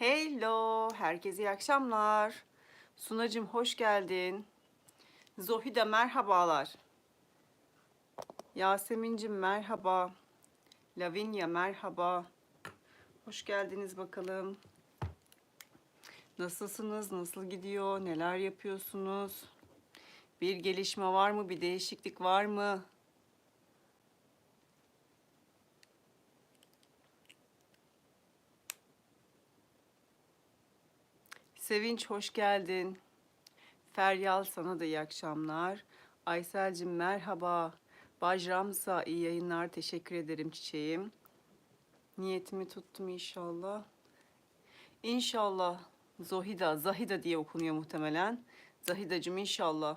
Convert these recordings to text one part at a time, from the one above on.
Hello, herkese iyi akşamlar. Sunacım hoş geldin. Zohida merhabalar. Yasemin'cim merhaba. Lavinia merhaba. Hoş geldiniz bakalım. Nasılsınız? Nasıl gidiyor? Neler yapıyorsunuz? Bir gelişme var mı? Bir değişiklik var mı? Sevinç hoş geldin. Feryal sana da iyi akşamlar. Aysel'cim merhaba. Bajramsa iyi yayınlar. Teşekkür ederim çiçeğim. Niyetimi tuttum inşallah. İnşallah Zohida, Zahida diye okunuyor muhtemelen. Zahidacım inşallah.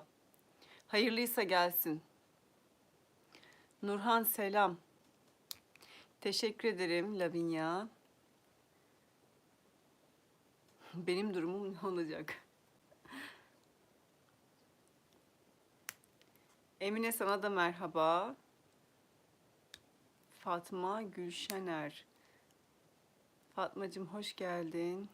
Hayırlıysa gelsin. Nurhan selam. Teşekkür ederim Lavinia. Benim durumum ne olacak? Emine sana da merhaba. Fatma Gülşener. Fatmacığım hoş geldin.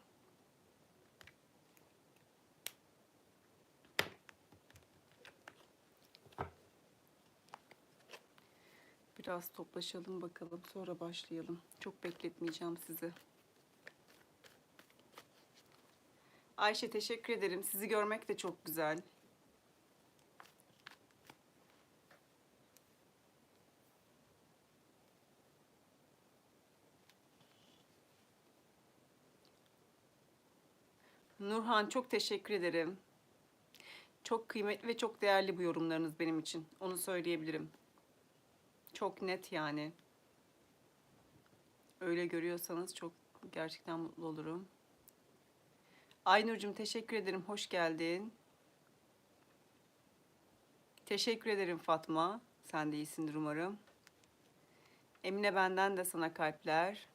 Biraz toplaşalım bakalım sonra başlayalım. Çok bekletmeyeceğim sizi. Ayşe teşekkür ederim. Sizi görmek de çok güzel. Nurhan çok teşekkür ederim. Çok kıymetli ve çok değerli bu yorumlarınız benim için. Onu söyleyebilirim. Çok net yani. Öyle görüyorsanız çok gerçekten mutlu olurum. Aynur'cum teşekkür ederim. Hoş geldin. Teşekkür ederim Fatma. Sen de iyisindir umarım. Emine benden de sana kalpler.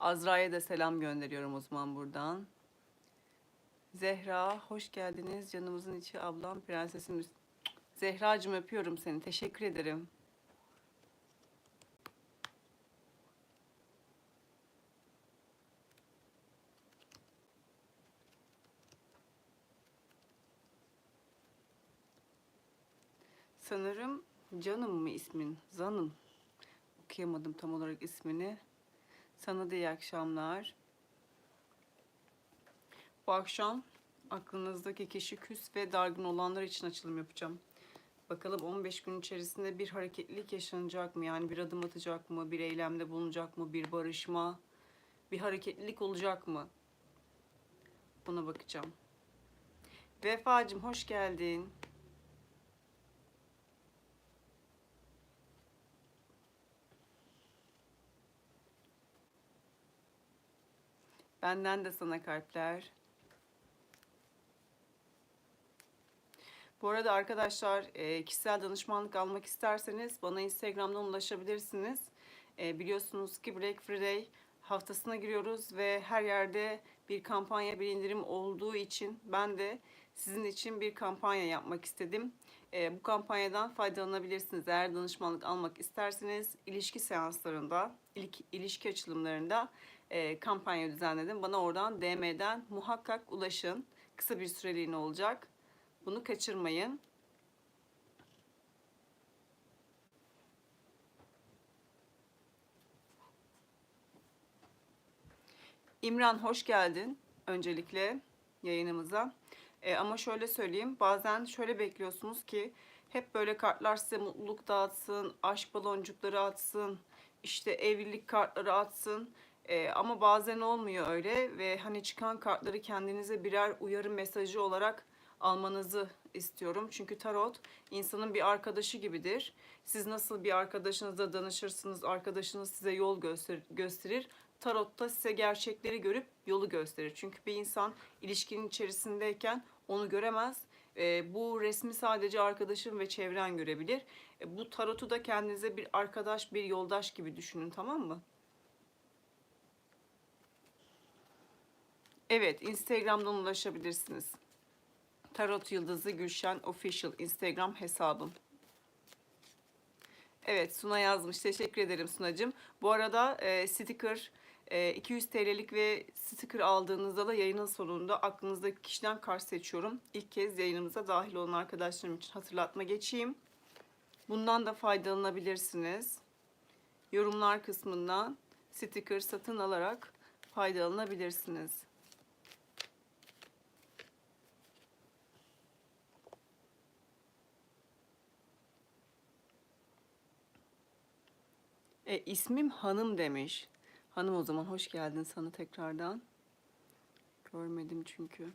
Azra'ya da selam gönderiyorum o zaman buradan. Zehra hoş geldiniz. Canımızın içi ablam prensesimiz. Zehracığım öpüyorum seni. Teşekkür ederim. Sanırım Canım mı ismin? Zanım. Okuyamadım tam olarak ismini. Sana da iyi akşamlar. Bu akşam aklınızdaki kişi küs ve dargın olanlar için açılım yapacağım. Bakalım 15 gün içerisinde bir hareketlilik yaşanacak mı? Yani bir adım atacak mı? Bir eylemde bulunacak mı? Bir barışma? Bir hareketlilik olacak mı? Buna bakacağım. Vefacım hoş geldin. Benden de sana kalpler. Bu arada arkadaşlar e, kişisel danışmanlık almak isterseniz bana Instagram'dan ulaşabilirsiniz. E, biliyorsunuz ki Black Friday haftasına giriyoruz ve her yerde bir kampanya bir indirim olduğu için ben de sizin için bir kampanya yapmak istedim. E, bu kampanyadan faydalanabilirsiniz. Eğer danışmanlık almak isterseniz ilişki seanslarında, ilişki açılımlarında e, kampanya düzenledim. Bana oradan DM'den muhakkak ulaşın. Kısa bir süreliğine olacak. Bunu kaçırmayın. İmran hoş geldin öncelikle yayınımıza. E, ama şöyle söyleyeyim bazen şöyle bekliyorsunuz ki hep böyle kartlar size mutluluk dağıtsın, aşk baloncukları atsın, işte evlilik kartları atsın. E, ama bazen olmuyor öyle ve hani çıkan kartları kendinize birer uyarı mesajı olarak almanızı istiyorum. Çünkü tarot insanın bir arkadaşı gibidir. Siz nasıl bir arkadaşınızla danışırsınız, arkadaşınız size yol göster gösterir. Tarot da size gerçekleri görüp yolu gösterir. Çünkü bir insan ilişkinin içerisindeyken onu göremez. E, bu resmi sadece arkadaşın ve çevren görebilir. E, bu tarotu da kendinize bir arkadaş, bir yoldaş gibi düşünün tamam mı? Evet, Instagram'dan ulaşabilirsiniz. Tarot Yıldızı Gülşen Official Instagram hesabım. Evet Suna yazmış. Teşekkür ederim Sunacığım. Bu arada e, sticker e, 200 TL'lik ve sticker aldığınızda da yayının sonunda aklınızdaki kişiden kart seçiyorum. İlk kez yayınımıza dahil olan arkadaşlarım için hatırlatma geçeyim. Bundan da faydalanabilirsiniz. Yorumlar kısmından sticker satın alarak faydalanabilirsiniz. E, ismim Hanım demiş. Hanım o zaman hoş geldin sana tekrardan. Görmedim çünkü.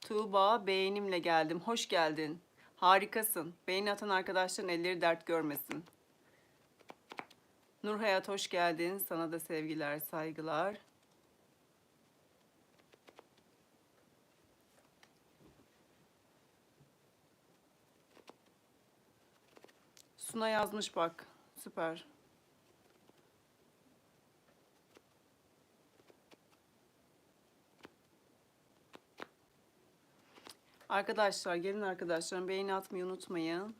Tuğba beğenimle geldim. Hoş geldin. Harikasın. Beğeni atan arkadaşların elleri dert görmesin. Nur Hayat hoş geldin. Sana da sevgiler, saygılar. Suna yazmış bak. Süper. Arkadaşlar gelin arkadaşlarım beğeni atmayı unutmayın.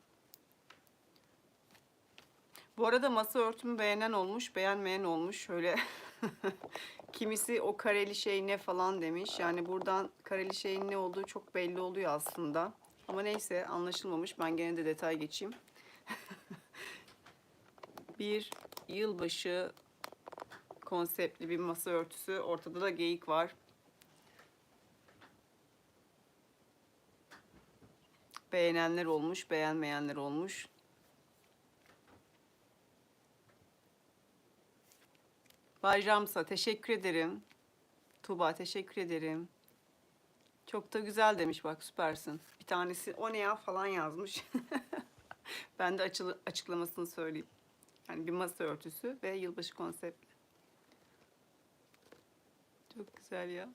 Bu arada masa örtümü beğenen olmuş, beğenmeyen olmuş. Şöyle kimisi o kareli şey ne falan demiş. Yani buradan kareli şeyin ne olduğu çok belli oluyor aslında. Ama neyse anlaşılmamış. Ben gene de detay geçeyim. Bir yılbaşı konseptli bir masa örtüsü. Ortada da geyik var. Beğenenler olmuş, beğenmeyenler olmuş. Bayramsa teşekkür ederim. Tuğba teşekkür ederim. Çok da güzel demiş bak süpersin. Bir tanesi o ne ya falan yazmış. ben de açıklamasını söyleyeyim. Yani bir masa örtüsü ve yılbaşı konseptli. Çok güzel ya.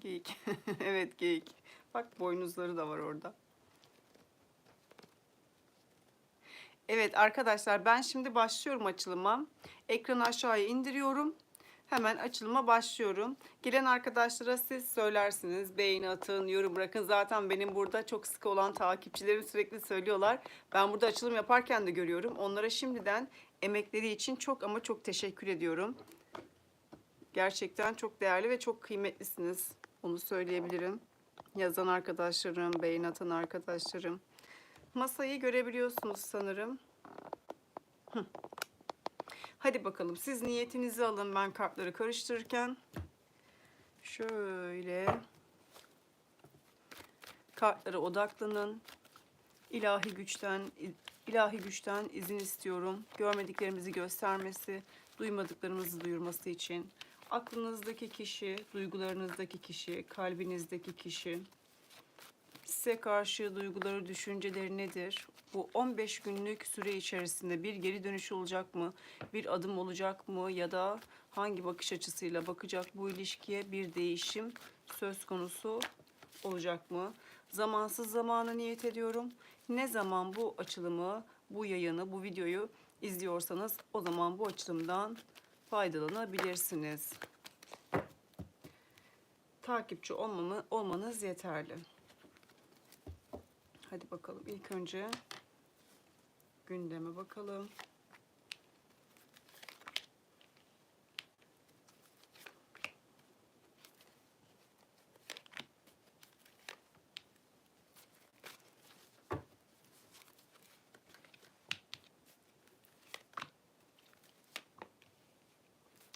Geyik. evet geyik. Bak boynuzları da var orada. Evet arkadaşlar ben şimdi başlıyorum açılıma. Ekranı aşağıya indiriyorum. Hemen açılıma başlıyorum. Gelen arkadaşlara siz söylersiniz. Beğeni atın, yorum bırakın. Zaten benim burada çok sıkı olan takipçilerim sürekli söylüyorlar. Ben burada açılım yaparken de görüyorum. Onlara şimdiden emekleri için çok ama çok teşekkür ediyorum. Gerçekten çok değerli ve çok kıymetlisiniz. Onu söyleyebilirim. Yazan arkadaşlarım, beğeni atan arkadaşlarım. Masayı görebiliyorsunuz sanırım. Hı. Hadi bakalım siz niyetinizi alın ben kartları karıştırırken. Şöyle kartlara odaklanın. İlahi güçten ilahi güçten izin istiyorum. Görmediklerimizi göstermesi, duymadıklarımızı duyurması için. Aklınızdaki kişi, duygularınızdaki kişi, kalbinizdeki kişi, size karşı duyguları, düşünceleri nedir? Bu 15 günlük süre içerisinde bir geri dönüş olacak mı? Bir adım olacak mı? Ya da hangi bakış açısıyla bakacak bu ilişkiye bir değişim söz konusu olacak mı? Zamansız zamana niyet ediyorum. Ne zaman bu açılımı, bu yayını, bu videoyu izliyorsanız o zaman bu açılımdan faydalanabilirsiniz. Takipçi olmamı, olmanız yeterli. Hadi bakalım ilk önce gündeme bakalım.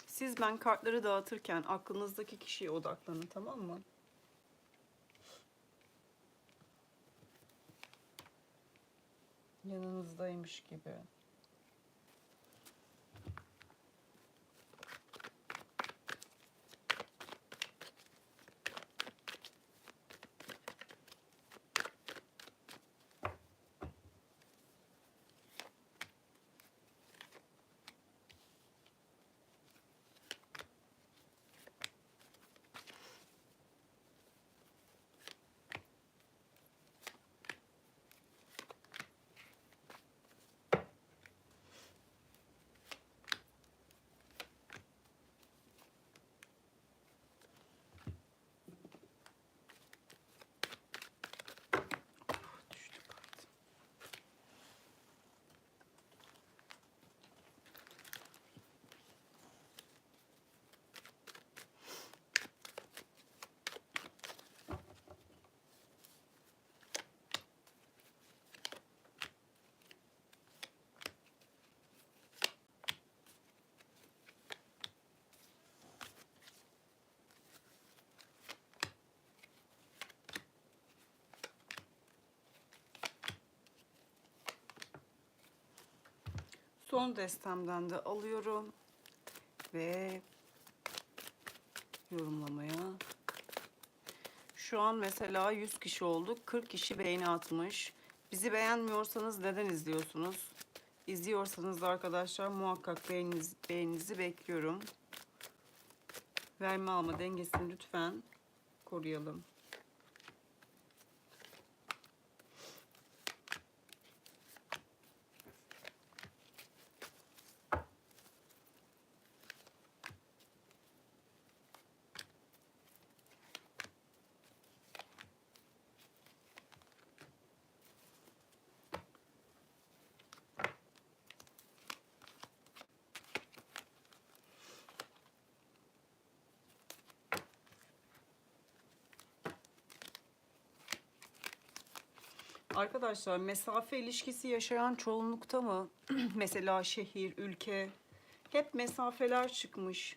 Siz ben kartları dağıtırken aklınızdaki kişiye odaklanın tamam mı? Yanınızdaymış gibi. Son destemden de alıyorum ve yorumlamaya. Şu an mesela 100 kişi olduk. 40 kişi beğeni atmış. Bizi beğenmiyorsanız neden izliyorsunuz? İzliyorsanız da arkadaşlar muhakkak beğeniniz, beğeninizi bekliyorum. Verme alma dengesini lütfen koruyalım. Arkadaşlar mesafe ilişkisi yaşayan çoğunlukta mı? Mesela şehir, ülke hep mesafeler çıkmış.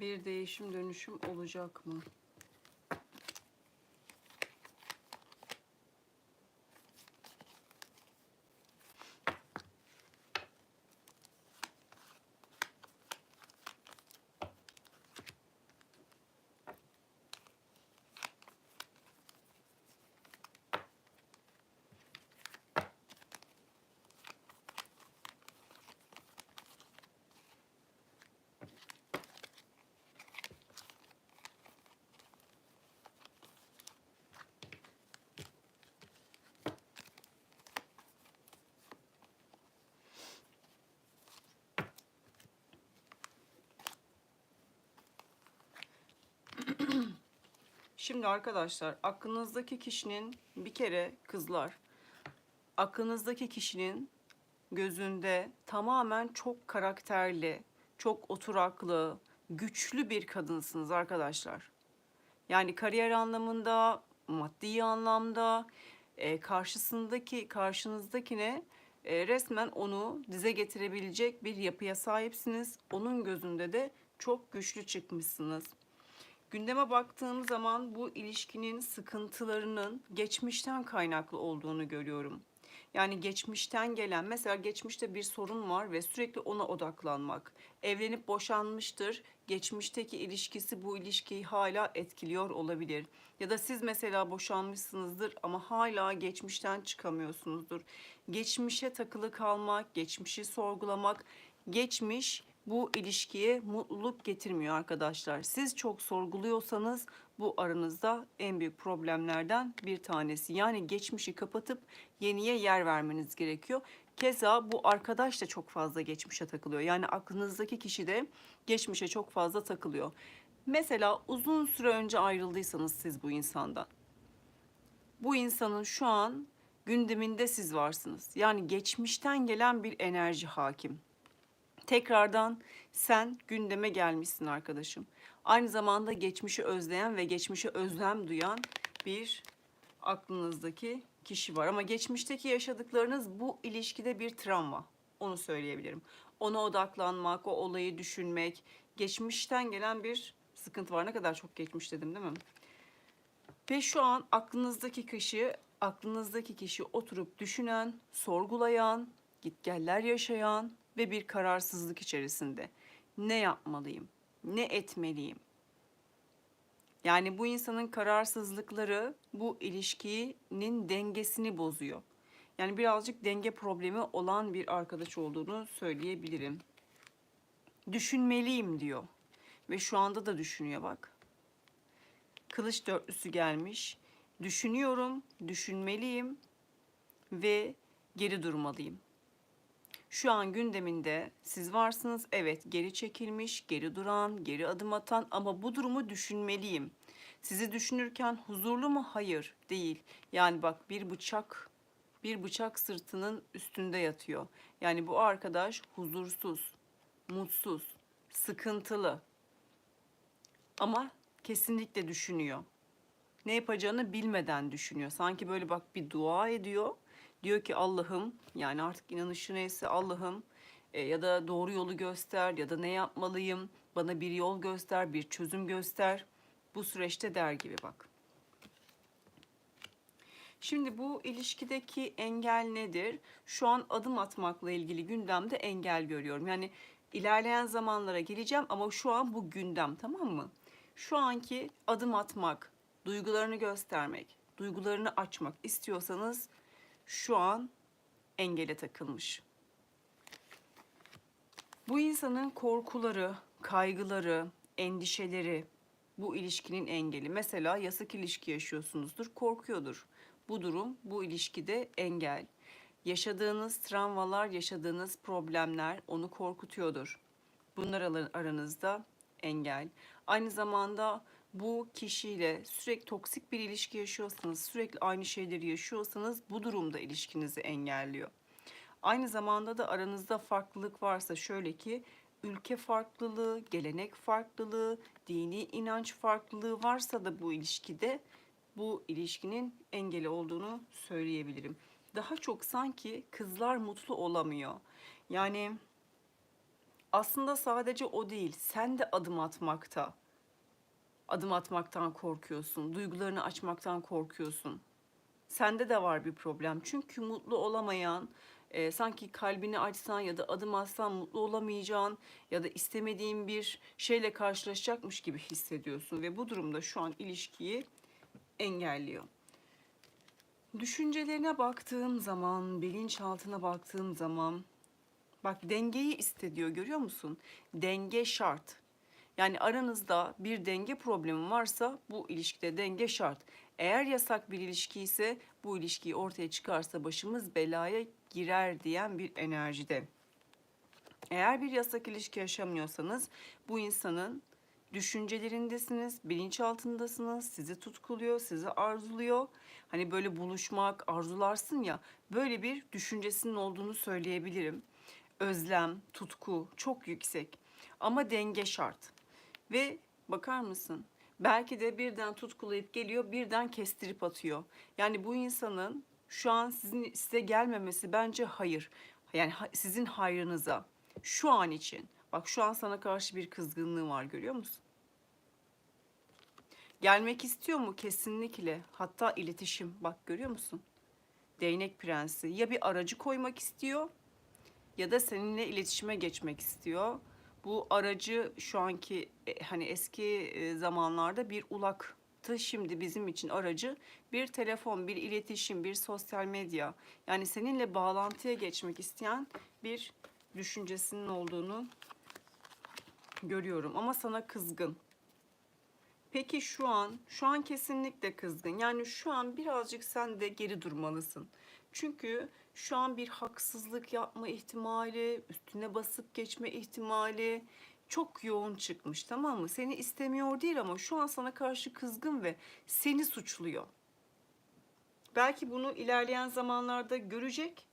Bir değişim dönüşüm olacak mı? Şimdi arkadaşlar aklınızdaki kişinin bir kere kızlar aklınızdaki kişinin gözünde tamamen çok karakterli, çok oturaklı, güçlü bir kadınsınız arkadaşlar. Yani kariyer anlamında, maddi anlamda e, karşısındaki karşınızdakine e, resmen onu dize getirebilecek bir yapıya sahipsiniz. Onun gözünde de çok güçlü çıkmışsınız. Gündeme baktığım zaman bu ilişkinin sıkıntılarının geçmişten kaynaklı olduğunu görüyorum. Yani geçmişten gelen mesela geçmişte bir sorun var ve sürekli ona odaklanmak. Evlenip boşanmıştır. Geçmişteki ilişkisi bu ilişkiyi hala etkiliyor olabilir. Ya da siz mesela boşanmışsınızdır ama hala geçmişten çıkamıyorsunuzdur. Geçmişe takılı kalmak, geçmişi sorgulamak, geçmiş bu ilişkiye mutluluk getirmiyor arkadaşlar. Siz çok sorguluyorsanız bu aranızda en büyük problemlerden bir tanesi. Yani geçmişi kapatıp yeniye yer vermeniz gerekiyor. Keza bu arkadaş da çok fazla geçmişe takılıyor. Yani aklınızdaki kişi de geçmişe çok fazla takılıyor. Mesela uzun süre önce ayrıldıysanız siz bu insandan. Bu insanın şu an gündeminde siz varsınız. Yani geçmişten gelen bir enerji hakim. Tekrardan sen gündeme gelmişsin arkadaşım. Aynı zamanda geçmişi özleyen ve geçmişe özlem duyan bir aklınızdaki kişi var. Ama geçmişteki yaşadıklarınız bu ilişkide bir travma. Onu söyleyebilirim. Ona odaklanmak, o olayı düşünmek, geçmişten gelen bir sıkıntı var. Ne kadar çok geçmiş dedim değil mi? Ve şu an aklınızdaki kişi, aklınızdaki kişi oturup düşünen, sorgulayan, gitgeller yaşayan ve bir kararsızlık içerisinde. Ne yapmalıyım? Ne etmeliyim? Yani bu insanın kararsızlıkları bu ilişkinin dengesini bozuyor. Yani birazcık denge problemi olan bir arkadaş olduğunu söyleyebilirim. Düşünmeliyim diyor. Ve şu anda da düşünüyor bak. Kılıç dörtlüsü gelmiş. Düşünüyorum, düşünmeliyim ve geri durmalıyım. Şu an gündeminde siz varsınız. Evet geri çekilmiş, geri duran, geri adım atan ama bu durumu düşünmeliyim. Sizi düşünürken huzurlu mu? Hayır, değil. Yani bak bir bıçak bir bıçak sırtının üstünde yatıyor. Yani bu arkadaş huzursuz, mutsuz, sıkıntılı. Ama kesinlikle düşünüyor. Ne yapacağını bilmeden düşünüyor. Sanki böyle bak bir dua ediyor Diyor ki Allah'ım yani artık inanışı neyse Allah'ım E, ya da doğru yolu göster ya da ne yapmalıyım? Bana bir yol göster, bir çözüm göster. Bu süreçte der gibi bak. Şimdi bu ilişkideki engel nedir? Şu an adım atmakla ilgili gündemde engel görüyorum. Yani ilerleyen zamanlara geleceğim ama şu an bu gündem tamam mı? Şu anki adım atmak, duygularını göstermek, duygularını açmak istiyorsanız şu an engele takılmış. Bu insanın korkuları, kaygıları, endişeleri bu ilişkinin engeli. Mesela yasak ilişki yaşıyorsunuzdur, korkuyordur. Bu durum bu ilişkide engel. Yaşadığınız travmalar, yaşadığınız problemler onu korkutuyordur. Bunlar aranızda engel. Aynı zamanda bu kişiyle sürekli toksik bir ilişki yaşıyorsanız, sürekli aynı şeyleri yaşıyorsanız bu durumda ilişkinizi engelliyor. Aynı zamanda da aranızda farklılık varsa şöyle ki ülke farklılığı, gelenek farklılığı, dini inanç farklılığı varsa da bu ilişkide bu ilişkinin engeli olduğunu söyleyebilirim. Daha çok sanki kızlar mutlu olamıyor. Yani aslında sadece o değil. Sen de adım atmakta. Adım atmaktan korkuyorsun. Duygularını açmaktan korkuyorsun. Sende de var bir problem. Çünkü mutlu olamayan, e, sanki kalbini açsan ya da adım atsan mutlu olamayacağın ya da istemediğin bir şeyle karşılaşacakmış gibi hissediyorsun ve bu durumda şu an ilişkiyi engelliyor. Düşüncelerine baktığım zaman, bilinçaltına baktığım zaman bak dengeyi istediyor görüyor musun? Denge şart. Yani aranızda bir denge problemi varsa bu ilişkide denge şart. Eğer yasak bir ilişki ise bu ilişkiyi ortaya çıkarsa başımız belaya girer diyen bir enerjide. Eğer bir yasak ilişki yaşamıyorsanız bu insanın düşüncelerindesiniz, bilinçaltındasınız, sizi tutkuluyor, sizi arzuluyor. Hani böyle buluşmak, arzularsın ya, böyle bir düşüncesinin olduğunu söyleyebilirim. Özlem, tutku çok yüksek ama denge şart. Ve bakar mısın? Belki de birden tutkulayıp geliyor, birden kestirip atıyor. Yani bu insanın şu an sizin size gelmemesi bence hayır. Yani sizin hayrınıza. Şu an için. Bak şu an sana karşı bir kızgınlığı var görüyor musun? Gelmek istiyor mu? Kesinlikle. Hatta iletişim. Bak görüyor musun? Değnek prensi. Ya bir aracı koymak istiyor ya da seninle iletişime geçmek istiyor. Bu aracı şu anki e, hani eski e, zamanlarda bir ulaktı. Şimdi bizim için aracı bir telefon, bir iletişim, bir sosyal medya. Yani seninle bağlantıya geçmek isteyen bir düşüncesinin olduğunu görüyorum ama sana kızgın. Peki şu an, şu an kesinlikle kızgın. Yani şu an birazcık sen de geri durmalısın. Çünkü şu an bir haksızlık yapma ihtimali, üstüne basıp geçme ihtimali çok yoğun çıkmış tamam mı? Seni istemiyor değil ama şu an sana karşı kızgın ve seni suçluyor. Belki bunu ilerleyen zamanlarda görecek.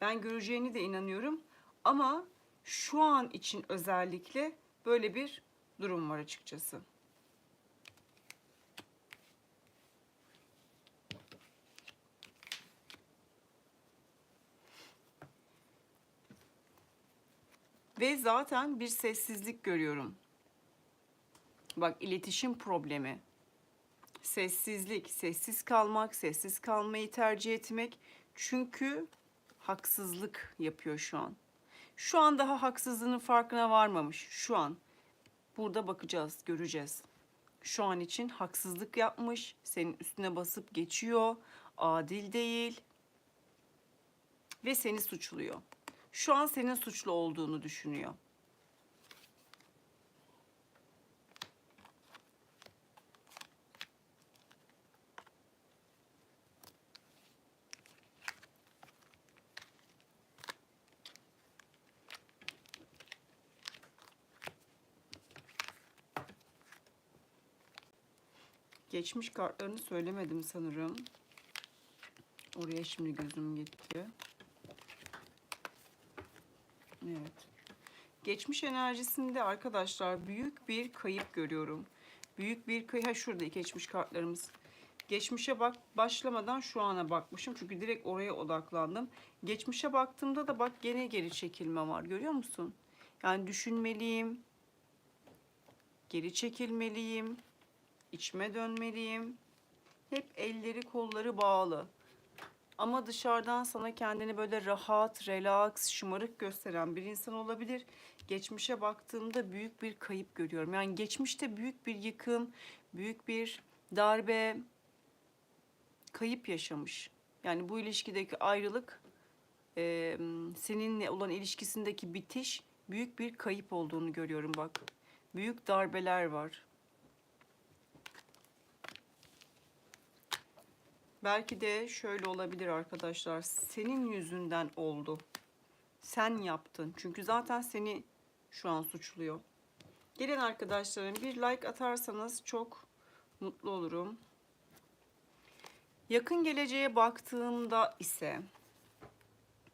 Ben göreceğini de inanıyorum. Ama şu an için özellikle böyle bir durum var açıkçası. Ve zaten bir sessizlik görüyorum. Bak iletişim problemi. Sessizlik, sessiz kalmak, sessiz kalmayı tercih etmek. Çünkü haksızlık yapıyor şu an. Şu an daha haksızlığının farkına varmamış. Şu an. Burada bakacağız, göreceğiz. Şu an için haksızlık yapmış, senin üstüne basıp geçiyor, adil değil ve seni suçluyor. Şu an senin suçlu olduğunu düşünüyor. Geçmiş kartlarını söylemedim sanırım. Oraya şimdi gözüm gitti. Evet. Geçmiş enerjisinde arkadaşlar büyük bir kayıp görüyorum. Büyük bir kayıp. Ha şurada geçmiş kartlarımız. Geçmişe bak başlamadan şu ana bakmışım. Çünkü direkt oraya odaklandım. Geçmişe baktığımda da bak gene geri çekilme var. Görüyor musun? Yani düşünmeliyim. Geri çekilmeliyim. içime dönmeliyim. Hep elleri kolları bağlı. Ama dışarıdan sana kendini böyle rahat, relax, şımarık gösteren bir insan olabilir. Geçmişe baktığımda büyük bir kayıp görüyorum. Yani geçmişte büyük bir yıkım, büyük bir darbe, kayıp yaşamış. Yani bu ilişkideki ayrılık, e, seninle olan ilişkisindeki bitiş büyük bir kayıp olduğunu görüyorum bak. Büyük darbeler var. Belki de şöyle olabilir arkadaşlar. Senin yüzünden oldu. Sen yaptın. Çünkü zaten seni şu an suçluyor. Gelen arkadaşlarım bir like atarsanız çok mutlu olurum. Yakın geleceğe baktığımda ise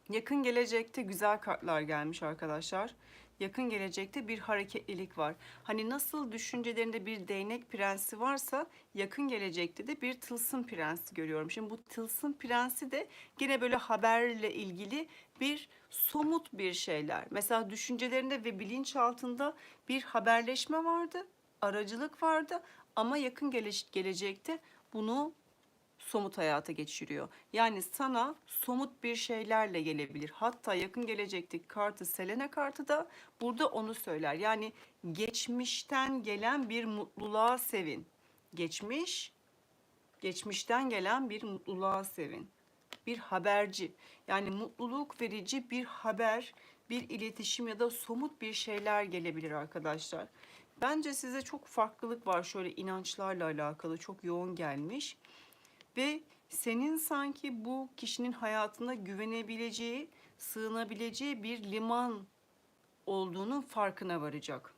yakın gelecekte güzel kartlar gelmiş arkadaşlar. Yakın gelecekte bir hareketlilik var. Hani nasıl düşüncelerinde bir değnek prensi varsa yakın gelecekte de bir tılsım prensi görüyorum. Şimdi bu tılsım prensi de gene böyle haberle ilgili bir somut bir şeyler. Mesela düşüncelerinde ve bilinçaltında bir haberleşme vardı, aracılık vardı ama yakın gele gelecekte bunu somut hayata geçiriyor. Yani sana somut bir şeylerle gelebilir. Hatta yakın gelecekteki kartı Selene kartı da burada onu söyler. Yani geçmişten gelen bir mutluluğa sevin. Geçmiş, geçmişten gelen bir mutluluğa sevin. Bir haberci. Yani mutluluk verici bir haber, bir iletişim ya da somut bir şeyler gelebilir arkadaşlar. Bence size çok farklılık var şöyle inançlarla alakalı çok yoğun gelmiş ve senin sanki bu kişinin hayatında güvenebileceği, sığınabileceği bir liman olduğunun farkına varacak.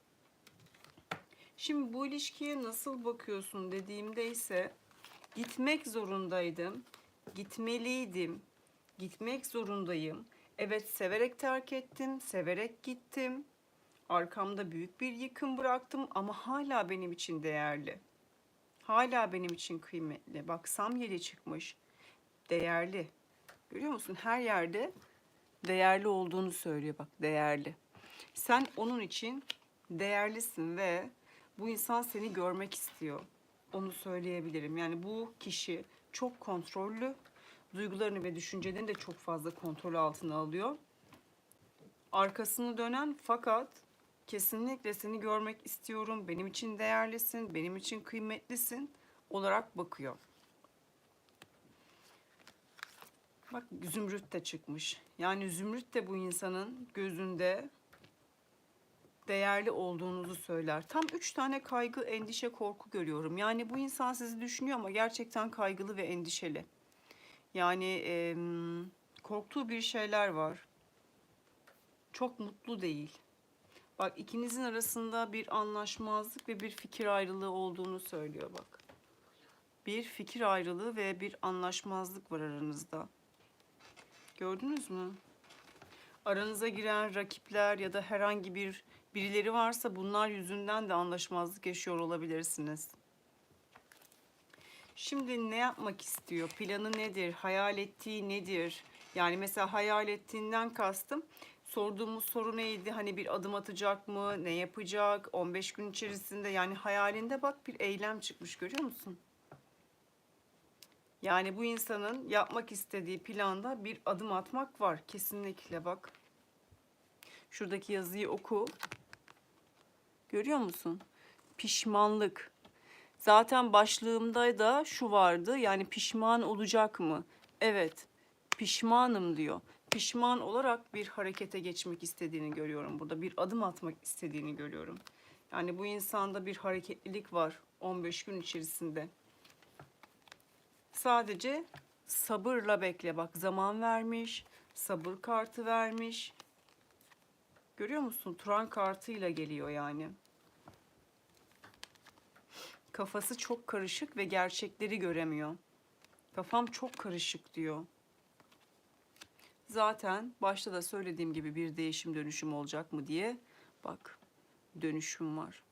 Şimdi bu ilişkiye nasıl bakıyorsun dediğimde ise gitmek zorundaydım, gitmeliydim, gitmek zorundayım. Evet severek terk ettim, severek gittim. Arkamda büyük bir yıkım bıraktım ama hala benim için değerli. Hala benim için kıymetli. Bak samyeli çıkmış. Değerli. Görüyor musun? Her yerde değerli olduğunu söylüyor bak. Değerli. Sen onun için değerlisin ve bu insan seni görmek istiyor. Onu söyleyebilirim. Yani bu kişi çok kontrollü. Duygularını ve düşüncelerini de çok fazla kontrol altına alıyor. Arkasını dönen fakat kesinlikle seni görmek istiyorum, benim için değerlisin, benim için kıymetlisin olarak bakıyor. Bak zümrüt de çıkmış. Yani zümrüt de bu insanın gözünde değerli olduğunuzu söyler. Tam üç tane kaygı, endişe, korku görüyorum. Yani bu insan sizi düşünüyor ama gerçekten kaygılı ve endişeli. Yani e, korktuğu bir şeyler var. Çok mutlu değil. Bak ikinizin arasında bir anlaşmazlık ve bir fikir ayrılığı olduğunu söylüyor bak. Bir fikir ayrılığı ve bir anlaşmazlık var aranızda. Gördünüz mü? Aranıza giren rakipler ya da herhangi bir birileri varsa bunlar yüzünden de anlaşmazlık yaşıyor olabilirsiniz. Şimdi ne yapmak istiyor? Planı nedir? Hayal ettiği nedir? Yani mesela hayal ettiğinden kastım sorduğumuz soru neydi? Hani bir adım atacak mı? Ne yapacak? 15 gün içerisinde yani hayalinde bak bir eylem çıkmış görüyor musun? Yani bu insanın yapmak istediği planda bir adım atmak var. Kesinlikle bak. Şuradaki yazıyı oku. Görüyor musun? Pişmanlık. Zaten başlığımda da şu vardı. Yani pişman olacak mı? Evet. Pişmanım diyor pişman olarak bir harekete geçmek istediğini görüyorum burada. Bir adım atmak istediğini görüyorum. Yani bu insanda bir hareketlilik var 15 gün içerisinde. Sadece sabırla bekle. Bak zaman vermiş, sabır kartı vermiş. Görüyor musun? Turan kartıyla geliyor yani. Kafası çok karışık ve gerçekleri göremiyor. Kafam çok karışık diyor. Zaten başta da söylediğim gibi bir değişim dönüşüm olacak mı diye bak dönüşüm var.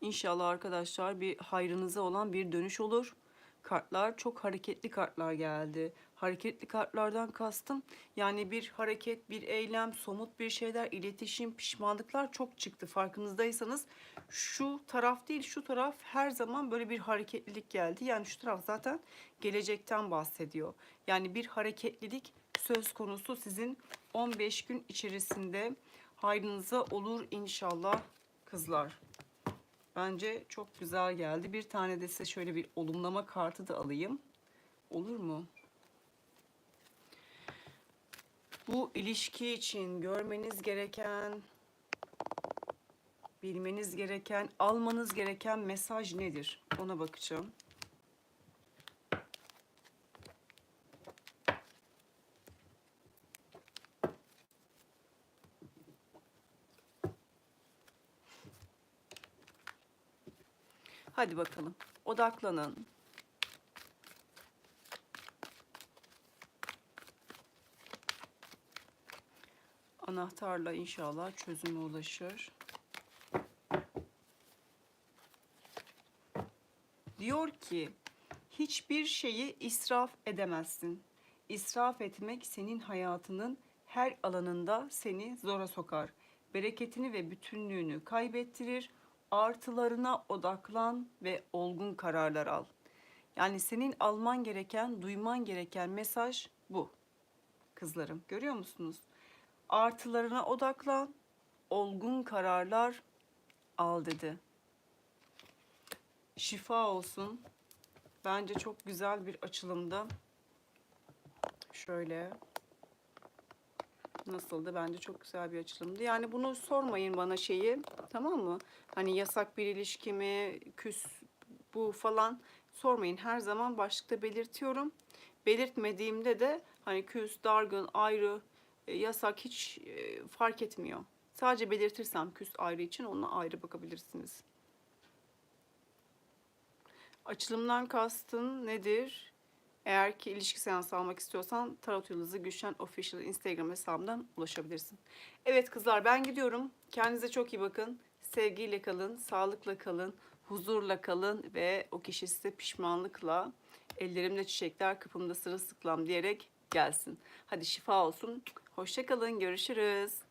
İnşallah arkadaşlar bir hayrınıza olan bir dönüş olur. kartlar çok hareketli kartlar geldi. Hareketli kartlardan kastım yani bir hareket, bir eylem, somut bir şeyler, iletişim, pişmanlıklar çok çıktı. Farkınızdaysanız şu taraf değil şu taraf her zaman böyle bir hareketlilik geldi. Yani şu taraf zaten gelecekten bahsediyor. Yani bir hareketlilik söz konusu sizin 15 gün içerisinde hayrınıza olur inşallah kızlar. Bence çok güzel geldi. Bir tane de size şöyle bir olumlama kartı da alayım. Olur mu? Bu ilişki için görmeniz gereken, bilmeniz gereken, almanız gereken mesaj nedir? Ona bakacağım. Hadi bakalım. Odaklanın. Anahtarla inşallah çözüme ulaşır. Diyor ki hiçbir şeyi israf edemezsin. İsraf etmek senin hayatının her alanında seni zora sokar. Bereketini ve bütünlüğünü kaybettirir. Artılarına odaklan ve olgun kararlar al. Yani senin alman gereken, duyman gereken mesaj bu. Kızlarım görüyor musunuz? Artılarına odaklan, olgun kararlar al dedi. Şifa olsun. Bence çok güzel bir açılımdı. Şöyle. Nasıldı? Bence çok güzel bir açılımdı. Yani bunu sormayın bana şeyi. Tamam mı? Hani yasak bir ilişki mi, küs bu falan sormayın. Her zaman başlıkta belirtiyorum. Belirtmediğimde de hani küs, dargın, ayrı, e, yasak hiç e, fark etmiyor. Sadece belirtirsem küs ayrı için ona ayrı bakabilirsiniz. Açılımdan kastın nedir? Eğer ki ilişki seansı almak istiyorsan Tarot Yıldızı Gülşen Official Instagram hesabından ulaşabilirsin. Evet kızlar ben gidiyorum. Kendinize çok iyi bakın. Sevgiyle kalın, sağlıkla kalın, huzurla kalın ve o kişi size pişmanlıkla ellerimde çiçekler kapımda sırılsıklam diyerek gelsin. Hadi şifa olsun. Hoşça kalın. Görüşürüz.